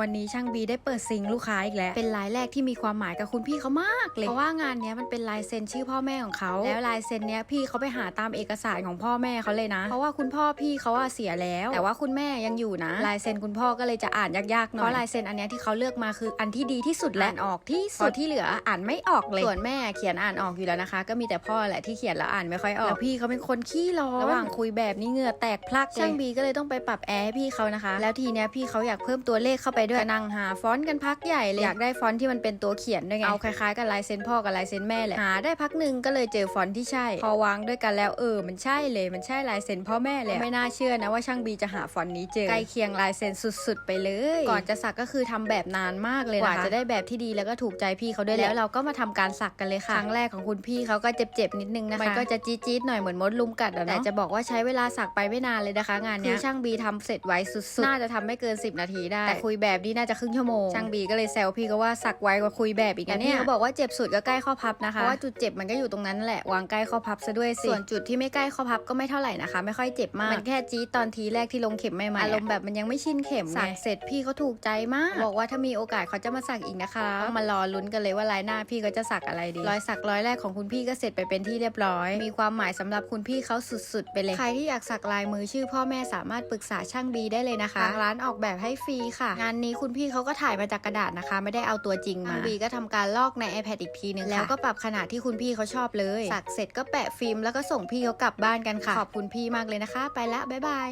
วันนี้ช่างบีได้เปิดซิงค์ลูกค้าอีกแล้ว เป็นลายแรกที่มีความหมายกับคุณพี่เขามากเลย เพราะว่างานเนี้ยมันเป็นลายเซ็นชื่อพ่อแม่ของเขา แล้วลายเซ็นเนี้ยพี่เขาไปหาตามเอกสารของพ่อแม่เขาเลยนะ เพราะว่าคุณพ่อพี่เขาอะเสียแล้ว แต่ว่าคุณแม่ยังอยู่นะ ลายเซ็นคุณพ่อก็เลยจะอ่านยากๆหน่อย เพราะลายเซ็นอันเนี้ยที่เขาเลือกมาคืออันที่ดีที่สุดและอ่านออกที่สุดเพราะที่เหลืออ่านไม่ออกเลย ส่วนแม่เขียนอ่านออกอยู่แล้วนะคะ ก็มีแต่พ่อแหละที่เขียนแล้วอ่านไม่ค่อยออก แล้วพี่เขาเป็นคนขี้ร้อนระหว่างคุยแบบนี้เหงื่อแตกพลัก ช่างบีก็เลยต้องไปปรับแอร์ให้พี่เขานะคะ แล้วทีเนี้ยพี่เขาอยากเพิ่มตัวเลขเข้าไปด้วยก็นั่งหาฟอนต์กันพักใหญ่เลยอยากได้ฟอนต์ที่มันเป็นตัวเขียนด้วยไงเอาคล้ายๆกับลายเซ็นพ่อกับลายเซ็นแม่แหละหาได้พักหนึ่งก็เลยเจอฟอนต์ที่ใช่ พอวางด้วยกันแล้วเออ มันใช่เลยมันใช่ลายเซ็นพ่อแม่เลยไม่น่าเชื่อนะว่าช่างบีจะหาฟอนต์นี้เจอใกล้เคียงลายเซ็นสุด ๆ ไปเลย ก่อนจะสักก็คือทำแบบนานมากเลยนะคะกว่าจะได้แบบที่ดีแล้วก็ถูกใจพี่เขาด้วยแล้วเราก็มาทำการสักกันเลยค่ะครั้งแรกของคุณพี่เขาก็เจ็บๆนิดนึงนะคะมันก็จะจี๊ดๆหน่อยเหมือนมดลุมกัดอะเนาะแต่จะบอกว่าใช้เวลาสักไปไม่นานเลยนะคะ งานเนี้ยคือช่างบีทำเสร็จไวสุดๆน่าจะทำไม่เกิน 10 นาทีได้แต่คุยแบบนี้น่าจะครึ่งชั่วโมงช่างบีก็เลยแซวพี่ก็ว่าสักไวกว่าคุยแบบอีกนะเนี่ยเขาบอกว่าเจ็บสุดก็ใกล้ข้อพับนะคะเพราะว่าจุดเจ็บมันก็อยู่ตรงนั้นแหละวางใกล้ข้อพับซะด้วยสิส่วนจุดที่ไม่ใกล้ข้อพับก็ไม่เท่าไหร่นะคะ ไม่ค่อยเจ็บมากมันแค่จี๊ดตอนทีแรกที่ลงเข็มใหม่ๆอารมณ์แบบมันยังไม่ชินเข็มสักเสร็จพี่เขาถูกใจมาก บอกว่าถ้ามีโอกาสเขาจะมาสักอีกนะคะต้องมารอลุ้นกันเลยว่าลายหน้าพี่เขาจะสักอะไรดีรอยสักร้อยแรกของคุณพี่ก็เสร็จไปเป็นที่เรียบร้อย มีความหมายสำหรับคุณพี่เขาสุดๆไปเลยใครที่อยากสักลายมือชื่อพ่อแม่สามารถปรึกษาช่างบีได้เลยนะคะทางร้านออกแบบให้ฟรีค่ะ งานนี้คุณพี่เขาก็ถ่ายมาจากกระดาษนะคะ ไม่ได้เอาตัวจริงมาช่างบีก็ทำการลอกใน iPad อีกทีนึงแล้วก็ปรับขนาดที่คุณพี่เขาชอบเลยสักเสร็จก็แปะฟิล์มแล้วก็ส่งพี่เขากลับบ้านกันค่ะ ขอบคุณพี่มากเลยนะคะ ไปละบ๊ายบาย